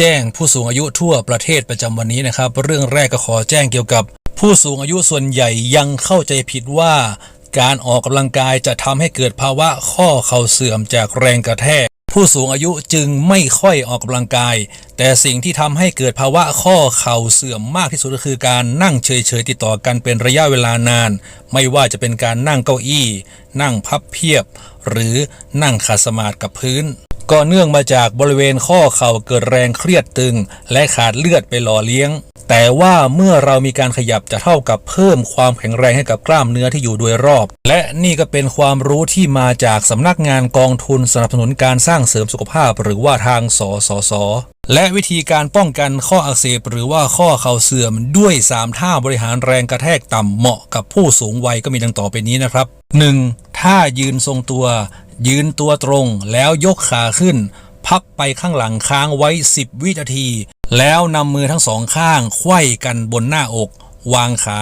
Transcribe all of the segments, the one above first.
แจ้งผู้สูงอายุทั่วประเทศประจำวันนี้นะครับ เรื่องแรกก็ขอแจ้งเกี่ยวกับ ผู้สูงอายุส่วนใหญ่ยังเข้าใจผิดว่า การออกกำลังกายจะทำให้เกิดภาวะข้อเข่าเสื่อมจากแรงกระแทก ผู้สูงอายุจึงไม่ค่อยออกกำลังกาย แต่สิ่งที่ทำให้เกิดภาวะข้อเข่าเสื่อมมากที่สุดก็คือการนั่งเฉยๆติดต่อกันเป็นระยะเวลานาน ไม่ว่าจะเป็นการนั่งเก้าอี้ นั่งพับเพียบ หรือนั่งขัดสมาธิกับพื้น ก็เนื่องมาจากบริเวณข้อเข่าเกิดแรงเครียดตึง และขาดเลือดไปหล่อเลี้ยง แต่ว่าเมื่อเรามีการขยับจะเท่ากับเพิ่มความแข็งแรงให้กับกล้ามเนื้อที่อยู่โดยรอบ และนี่ก็เป็นความรู้ที่มาจากสำนักงานกองทุนสนับสนุนการสร้างเสริมสุขภาพ หรือว่าทางสสสและวิธีการป้องกันข้ออักเสบหรือว่าข้อเข่าเสื่อมด้วย 3 ท่าบริหารแรงกระแทกต่ำเหมาะกับผู้สูงวัยก็มีดังต่อไปนี้นะครับ 1. ท่ายืนทรงตัว ยืนตัวตรงแล้วยกขาขึ้น พับไปข้างหลังค้างไว้ 10 วินาที แล้วนำมือทั้งสองข้างไขว้กันบนหน้าอก วางขา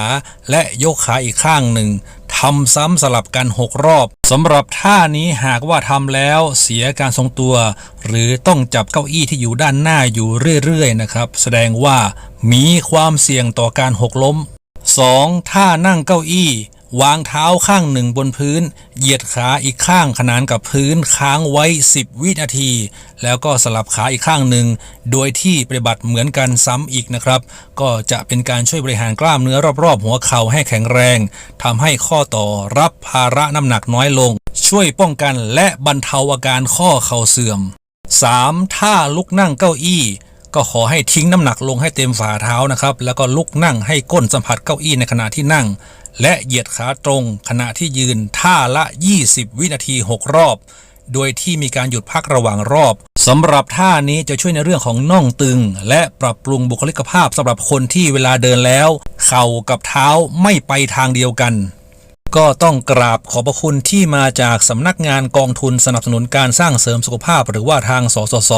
และยกขาอีกข้างหนึ่งทำซ้ำสลับกัน 6 รอบสำหรับท่านี้หากว่าทำแล้วเสียการทรงตัว หรือต้องจับเก้าอี้ที่อยู่ด้านหน้าอยู่เรื่อยๆนะครับ แสดงว่ามีความเสี่ยงต่อการหกล้ม 2. ท่านั่งเก้าอี้ วางเท้าข้างหนึ่งบนพื้น เหยียดขาอีกข้างขนานกับพื้นค้างไว้ 10 วินาที แล้วก็สลับขาอีกข้างหนึ่ง โดยที่ปฏิบัติเหมือนกันซ้ำอีกนะครับ ก็จะเป็นการช่วยบริหารกล้ามเนื้อรอบๆ หัวเข่าให้แข็งแรงทำให้ข้อต่อรับภาระน้ำหนักน้อยลง ช่วยป้องกันและบรรเทาอาการข้อเข่าเสื่อม 3. ท่าลุกนั่งเก้าอี้ ก็ขอให้ทิ้งน้ำหนักลงให้เต็มฝ่าเท้านะครับ แล้วก็ลุกนั่งให้ก้นสัมผัสเก้าอี้ในขณะที่นั่ง และเหยียดขาตรงขณะที่ยืนท่าละ 20 วินาที 6 รอบ โดยที่มีการหยุดพักระหว่างรอบสำหรับท่านี้จะช่วยในเรื่องของน่องตึง และปรับปรุงบุคลิกภาพสำหรับคนที่เวลาเดินแล้ว เข่ากับเท้าไม่ไปทางเดียวกัน ก็ต้องกราบขอบพระคุณที่มาจากสำนักงานกองทุนสนับสนุนการสร้างเสริมสุขภาพ หรือว่าทางสสส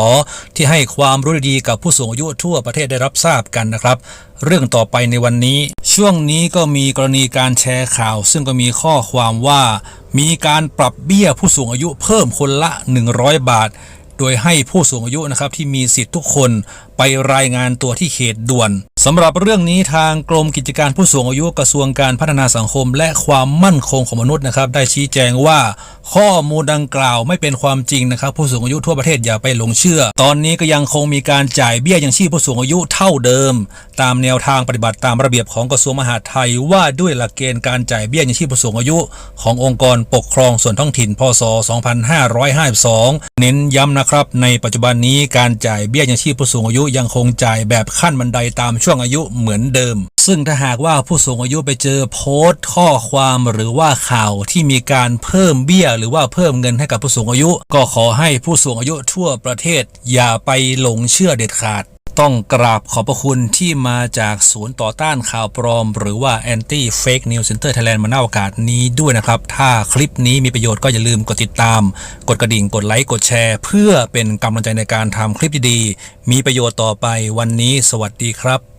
ที่ให้ความรู้ดีกับผู้สูงอายุทั่วประเทศได้รับทราบกันนะครับเรื่องต่อไปในวันนี้ ช่วงนี้ก็มีกรณีการแชร์ข่าว ซึ่งก็มีข้อความว่า มีการปรับเบี้ยผู้สูงอายุเพิ่มคนละ 100 บาท โดยให้ผู้สูงอายุนะครับที่มีสิทธิ์ทุกคนไปรายงานตัวที่เขตด่วนสำหรับเรื่องนี้ทางกรมกิจการผู้สูงอายุกระทรวงการพัฒนาสังคม และความมั่นคงของมนุษย์นะครับ ได้ชี้แจงว่า ข้อมูลดังกล่าวไม่เป็นความจริงนะครับ ผู้สูงอายุทั่วประเทศอย่าไปหลงเชื่อ ตอนนี้ก็ยังคงมีการจ่ายเบี้ยยังชีพผู้สูงอายุเท่าเดิม ตามแนวทางปฏิบัติตามระเบียบของกระทรวงมหาดไทยว่าด้วยหลักเกณฑ์การจ่ายเบี้ยยังชีพผู้สูงอายุ ขององค์กรปกครองส่วนท้องถิ่น พศ 2552 เน้นย้ำนะครับ ในปัจจุบันนี้การจ่ายเบี้ยยังชีพผู้สูงอายุยังคงจ่ายแบบขั้นบันไดตามช่วงอายุเหมือนเดิม ซึ่งถ้าหากว่าผู้สูงอายุไปเจอโพสต์ข้อความหรือว่าข่าวที่มีการเพิ่มเบี้ย หรือว่าเพิ่มเงินให้กับผู้สูงอายุ ก็ขอให้ผู้สูงอายุทั่วประเทศ อย่าไปหลงเชื่อเด็ดขาดต้องกราบขอบพระคุณที่มาจากศูนย์ต่อต้านข่าวปลอม หรือว่า Anti Fake News Center Thailand มาณโอกาสนี้ด้วยนะครับ ถ้าคลิปนี้มีประโยชน์ก็อย่าลืมกดติดตาม กดกระดิ่งกดไลค์ กดแชร์ เพื่อเป็นกำลังใจในการทำคลิปดีๆ มีประโยชน์ต่อไปวันนี้ สวัสดีครับ